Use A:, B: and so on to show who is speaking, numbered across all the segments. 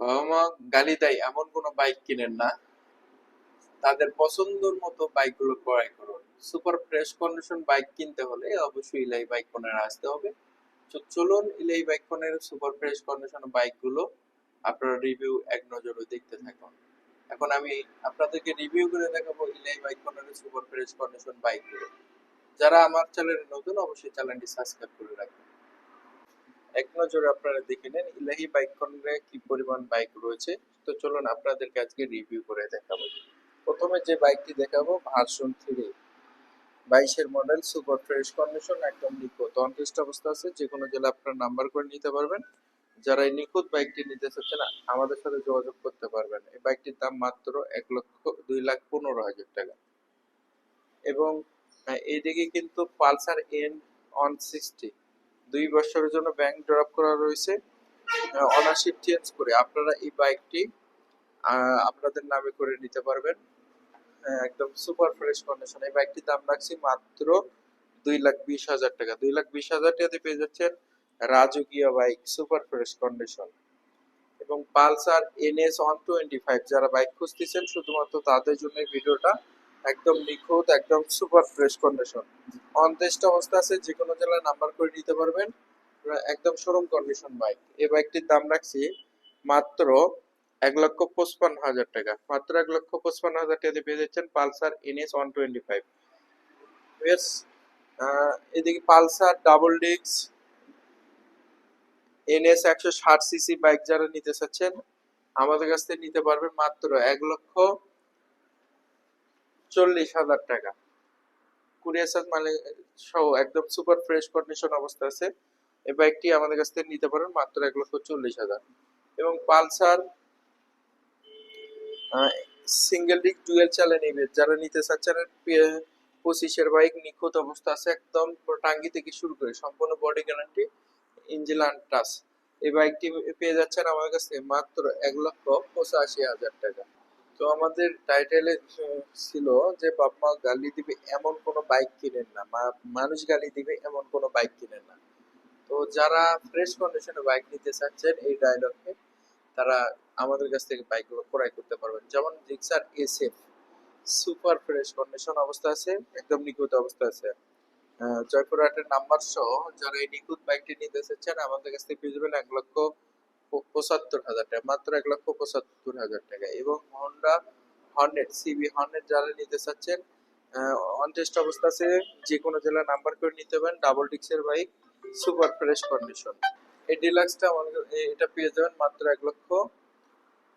A: বাবা মা গালি দেয়, এমন কোনো বাইক কিনেন না। তাদের পছন্দের মতো বাইকগুলো ক্রয় করুন। সুপার ফ্রেশ কন্ডিশন বাইক কিনতে হলে অবশ্যই ইলাই বাইক কর্নার আসতে হবে। তো চলুন ইলাই বাইক কর্নারের সুপার ফ্রেশ কন্ডিশন বাইকগুলো আপনারা রিভিউ এক নজরে দেখতে থাকুন। এখন আমি আপনাদেরকে রিভিউ করে দেখাবো ইলাই বাইক কর্নারের সুপার ফ্রেশ কন্ডিশন বাইকগুলো যারা আমার চ্যানেলে নতুন, অবশ্যই চ্যানেলটি সাবস্ক্রাইব করে রাখবেন। এক নজরে আপনারা দেখে নেন, ইলাহি বাইক কর্নারে কি পরিমাণ বাইক রয়েছে। তো চলুন আপনাদেরকে আজকে রিভিউ করে দেখাবো। প্রথমে যে বাইকটি দেখাবো, ভার্সন থ্রি বাইশের মডেল সুপার ফ্রেশ কন্ডিশন একদম নিখুঁত। অনটেস্ট অবস্থা আছে যে কোনো জেলা আপনার নাম্বার করে নিতে পারবেন। যারা এই নিখুঁত বাইকটি নিতে চাচ্ছেন, আমাদের সাথে যোগাযোগ করতে পারবেন। এই বাইকটির দাম মাত্র এক লক্ষ দুই লাখ পনেরো হাজার টাকা। এবং এইদিকে কিন্তু পালসার এন অন সিক্সটি দুই বছরের জন্য ব্যাংক ড্রপ করা রয়েছে। অনারশিপ চেঞ্জ করে আপনারা এই বাইকটি আপনাদের নামে করে নিতে পারবেন। একদম সুপার ফ্রেশ কন্ডিশন এই বাইকটির দাম রাখছি মাত্র দুই লাখ বিশ হাজার টাকা। দুই লাখ বিশ হাজার টাকাতে পেয়ে যাচ্ছেন রাজকীয় বাইক সুপার ফ্রেশ কন্ডিশন এবং Pulsar NS one twenty five যারা বাইক খুঁজতেছেন, শুধুমাত্র তাদের জন্য ভিডিওটা একদম নিখুঁত, একদম সুপার ফ্রেশ কন্ডিশন অনটেস্ট অবস্থা আছে যে কোনো জেলায় নাম্বার করে নিতে পারবেন। একদম শোরুম কন্ডিশন বাইক এই বাইকটির দাম রাখছি মাত্র এক লক্ষ পঁচপান্ন হাজার টাকা। মাত্র এক লক্ষ পঁচপান্ন হাজার টাকাতে পেয়ে যাচ্ছেন Pulsar NS one twenty five বেশ এদিকে পালসার ডাবল ডিস্ক এনএস একশো ষাট সিসি বাইক যারা নিতে চাচ্ছেন, আমাদের কাছ থেকে নিতে পারবেন মাত্র এক লক্ষ চল্লিশ হাজার টাকা। মানে সহ একদম সুপার ফ্রেশ কন্ডিশন অবস্থা আছে। এই বাইকটি আমাদের কাছ থেকে নিতে পারেন মাত্র এক লক্ষ চল্লিশ হাজার। এবং পালসার সিঙ্গেল ডিক ডুয়েল চালে নেবে। যারা নিতে চাচ্ছেন পঁচিশের বাইক নিখুঁত অবস্থা আছে, একদম টাঙ্গি থেকে শুরু করে সম্পূর্ণ বডি গ্যারান্টি ইঞ্জিন টাচ এই বাইকটি পেয়ে যাচ্ছেন আমার কাছ মাত্র এক লক্ষ পঁচাশি হাজার টাকা। তো আমাদের টাইটেলে ছিল যে বাপ মা গালি দিবে এমন কোনো বাইক কিনেন না। মানুষ গালি দিবে এমন কোনো বাইক কিনেন না। তো যারা ফ্রেশ কন্ডিশনে বাইক নিতে চাচ্ছেন, এই ডায়লগে তারা আমাদের কাছ থেকে বাইকগুলো ক্রয় করতে পারবেন। যেমন Gixxer SF super fresh condition অবস্থা আছে, একদম নিখুঁত অবস্থা আছে। জয়পুরহাটের নাম্বার সহ যারা এই নিখুঁত বাইকটি নিতে চাচ্ছেন, আমাদের কাছ থেকে পেয়ে যাবেন এক লক্ষ পঁচাত্তর হাজার টাকা, মাত্র এক লক্ষ পঁচাত্তর হাজার টাকা। এবং হন্ডা সিবি যারা নিতে চাচ্ছেন যে কোনো জেলার নাম্বার করে নিতে পারেন ডাবল ডিক্সের বাইক সুপার ফ্রেশ কন্ডিশন এই ডিলাক্সটা এটা পেয়ে যাবেন মাত্র এক লক্ষ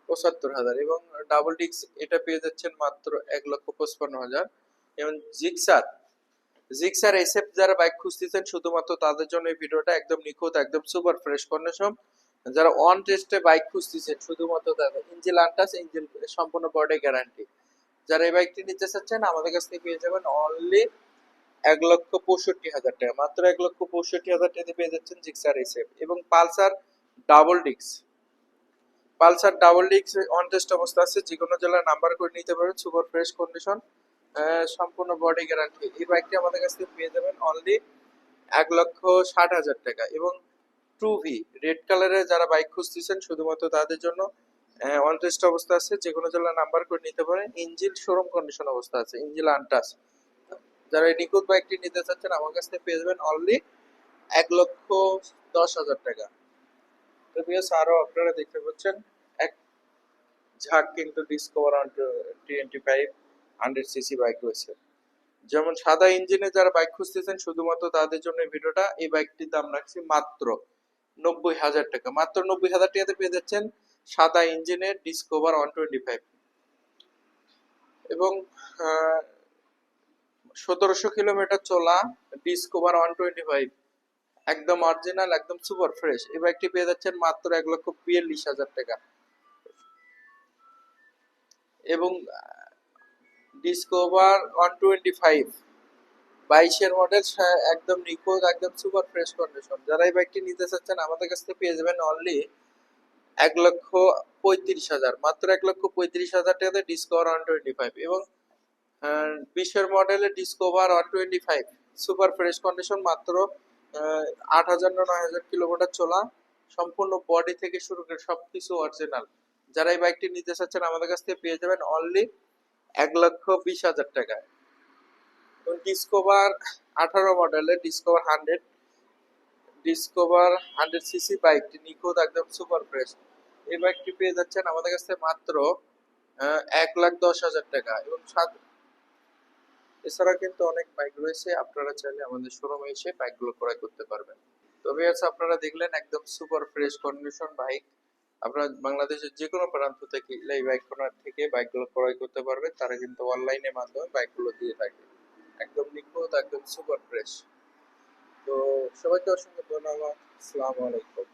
A: পঁচাত্তর হাজার। এবং ডাবল ডিক্স এটা পেয়ে যাচ্ছেন মাত্র এক লক্ষ পঁচপান্ন হাজার। এবং জিক্সার জিক্সার এসএফ যারা বাইক খুঁজতেছেন, শুধুমাত্র তাদের জন্য এই ভিডিওটা একদম নিখুঁত, একদম সুপার ফ্রেশ কন্ডিশন যারা অন টেস্টে বাইক খুঁজতেছেন শুধুমাত্র তাদের ইঞ্জিন আনটাস ইঞ্জিন সম্পূর্ণ বডি গ্যারান্টি যারা এই বাইকটি নিতে চাচ্ছেন, আমাদের কাছ থেকে পেয়ে যাবেন অনলি এক লক্ষ পঁয়ষট্টি হাজার টাকা। মাত্র এক লক্ষ পঁয়ষট্টি হাজার টাকাতে পেয়ে যাচ্ছেন জিক্সার এসএফ এবং পালসার ডাবল ডিক্স পালসার ডাবল ডিক্স অন টেস্ট অবস্থা আছে, যে কোনো জেলার নাম্বার করে নিতে পারেন সুপার ফ্রেশ কন্ডিশন সম্পূর্ণ বডি গ্যারান্টি এই বাইকটি আমাদের কাছ থেকে পেয়ে যাবেন অনলি এক লক্ষ ষাট হাজার টাকা এবং টু ভি রেড কালারের যারা বাইক খুঁজতেছেন, শুধুমাত্র তাদের জন্য অন টেস্ট অবস্থা আছে যে কোনো জেলার নাম্বার করে নিতে পারেন। ইঞ্জিন শোরুম কন্ডিশন অবস্থা আছে ইঞ্জিন আনটাস যারা নিখুঁত বাইকটি নিতে চাচ্ছেন, আমার কাছ থেকে পেয়ে যাবেন অনলি এক লক্ষ দশ হাজার টাকা। তো বিয়াস আরও আপনারা দেখতে পাচ্ছেন, এক ঝাঁক কিন্তু Discover twenty five hundred CC bike রয়েছে। যেমন সাদা ইঞ্জিনে যারা বাইক খুঁজতেছেন, শুধুমাত্র তাদের জন্য ভিডিওটা, এই বাইকটির দাম রাখছি মাত্র নব্বই হাজার টাকা। মাত্র নব্বই হাজার টাকাতে পেয়ে যাচ্ছেন সাদা ইঞ্জিনের ডিসকভার ওয়ান টোয়েন্টি ফাইভ। এবং সতেরোশো কিলোমিটার চলা ডিসকভার ওয়ান টোয়েন্টি ফাইভ। একদম অরিজিনাল একদম সুপার ফ্রেশ এই বাইকটি পেয়ে যাচ্ছেন মাত্র এক লক্ষ বিয়াল্লিশ হাজার টাকা। এবং ডিসকভার ওয়ান টোয়েন্টি ফাইভ বাইশের মডেল একদম নিখুঁত, একদম সুপার ফ্রেশ কন্ডিশন যারা এই বাইকটি নিতে চাচ্ছেন, আমাদের কাছ থেকে পেয়ে যাবেন অনলি এক লক্ষ পঁয়ত্রিশ হাজার। মাত্র এক লক্ষ পঁয়ত্রিশ হাজার টাকাতে ডিসকভার ওয়ান টোয়েন্টি ফাইভ এবং বিশের মডেলের Discover one twenty five super fresh condition মাত্র আট হাজার না নয় হাজার কিলোমিটার চলা, সম্পূর্ণ বডি থেকে শুরু করে সবকিছু অরিজিনাল যারা এই বাইকটি নিতে চাচ্ছেন, আমাদের কাছ থেকে পেয়ে যাবেন অনলি এক লক্ষ বিশ হাজার টাকায়। ডিসকভার আঠারো মডেলের ডিসকভার হান্ড্রেড হান্ড্রেড সিসি বাইকটি একদম সুপার ফ্রেশ এই বাইকটি পেয়ে যাচ্ছেন আমাদের কাছে মাত্র এক লাখ দশ হাজার টাকা এবং সাত এছাড়া কিন্তু অনেক বাইক রয়েছে, আপনারা চাইলে আমাদের শোরুমে এসে বাইকগুলো ক্রয় করতে পারবেন। তবে আছে আপনারা দেখলেন একদম সুপার ফ্রেশ কন্ডিশন বাইক আপনারা বাংলাদেশের যে কোনো প্রান্ত থেকে এই বাইক থেকে বাইকগুলো ক্রয় করতে পারবেন। তারা কিন্তু অনলাইনের মাধ্যমে বাইকগুলো দিয়ে থাকে। একদম নিখুঁত একদম সুপার ফ্রেশ তো সবাইকে অসংখ্য ধন্যবাদ। আসসালামু আলাইকুম।